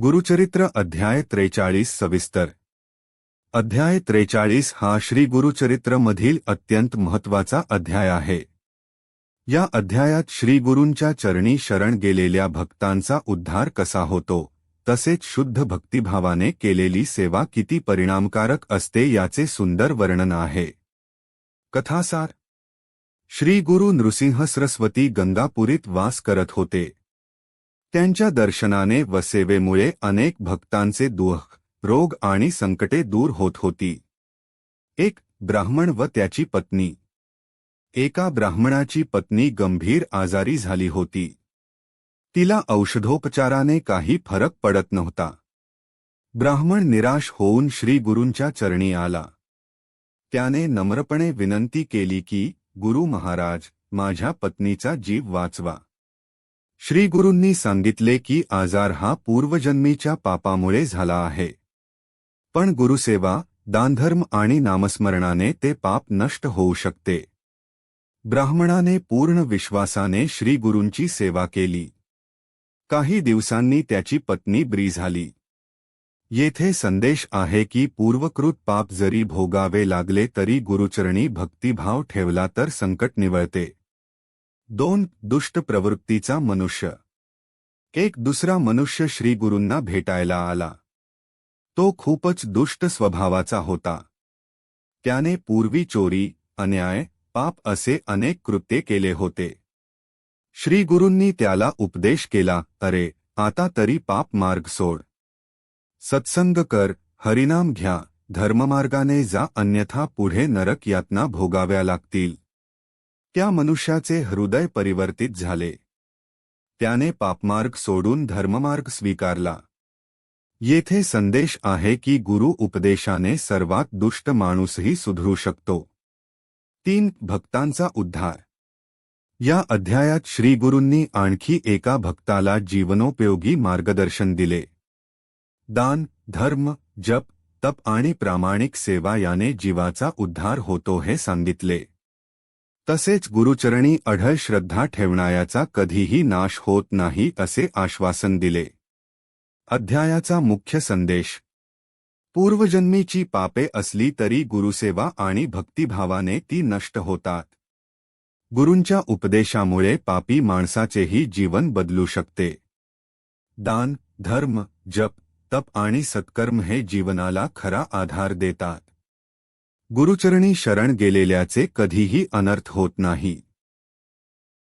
गुरुचरित्र अध्याय त्रेचाळीस सविस्तर. अध्याय त्रेचाळीस हा श्री गुरुचरित्रमधील अत्यंत महत्त्वाचा अध्याय आहे. या अध्यायात श्री गुरूंच्या चरणी शरण गेलेल्या भक्तांचा उद्धार कसा होतो तसेच शुद्ध भक्तिभावाने केलेली सेवा किती परिणामकारक असते याचे सुंदर वर्णन आहे. कथासार. श्री गुरु नृसिंह सरस्वती गंगापुरीत वास करत होते. त्यांच्या दर्शनाने व सेवेमुळे अनेक भक्तांचे दुःख, रोग आणि संकटे दूर होत होती. एक ब्राह्मण व त्याची पत्नी. एका ब्राह्मणाची पत्नी गंभीर आजारी झाली होती. तिला औषधोपचाराने काही फरक पडत नव्हता. ब्राह्मण निराश होऊन श्री गुरूंच्या चरणी आला. त्याने नम्रपणे विनंती केली की, गुरु महाराज, माझ्या पत्नीचा जीव वाचवा. श्री गुरूंनी सांगितले की आजार हा पूर्वजन्मीच्या पापामुळे झाला आहे. पण गुरुसेवा, दानधर्म आणि नामस्मरणाने ते पाप नष्ट होऊ शकते. ब्राह्मणाने पूर्ण विश्वासाने श्री गुरूंची सेवा केली. काही दिवसांनी त्याची पत्नी ब्री झाली. येथे संदेश आहे की पूर्वकृत पाप जरी भोगावे लागले तरी गुरुचरणी भक्तिभाव ठेवला तर संकट निवळते. दोन दुष्ट प्रवृत्तीचा मनुष्य. एक दुसरा मनुष्य श्री गुरूंना भेटायला आला. तो खूपच दुष्ट स्वभावाचा होता. त्याने पूर्वी चोरी अन्याय पाप असे अनेक कृत्ये केले होते. श्री गुरूंनी त्याला उपदेश केला अरे आता तरी पाप मार्ग सोड. सत्संग कर हरिनाम घ्या धर्ममार्गाने जा अन्यथा पुढे नरक यातना भोगाव्या लागतील. त्या मनुष्याचे हृदय परिवर्तित झाले. त्याने पापमार्ग सोडून धर्ममार्ग स्वीकारला. येथे संदेश आहे की गुरु उपदेशाने सर्वात दुष्ट माणूसही सुधरू शकतो. तीन भक्तांचा उद्धार. या अध्यायात श्रीगुरूंनी आणखी एका भक्ताला जीवनोपयोगी मार्गदर्शन दिले. दान धर्म जप तप आणि प्रामाणिक सेवा याने जीवाचा उद्धार होतो हे सांगितले. तसेच गुरुचरणी अढळ श्रद्धा ठेवणायाचा कधीही नाश होत नाही असे आश्वासन दिले. अध्यायाचा मुख्य संदेश. पूर्वजन्मीची पापे असली तरी गुरुसेवा आणि भक्तिभावाने ती नष्ट होतात. गुरूंच्या उपदेशामुळे पापी माणसाचेही जीवन बदलू शकते. दान धर्म जप तप आणि सत्कर्म हे जीवनाला खरा आधार देतात. गुरुचरणी शरण गेलेल्याचे कधीही अनर्थ होत नाही.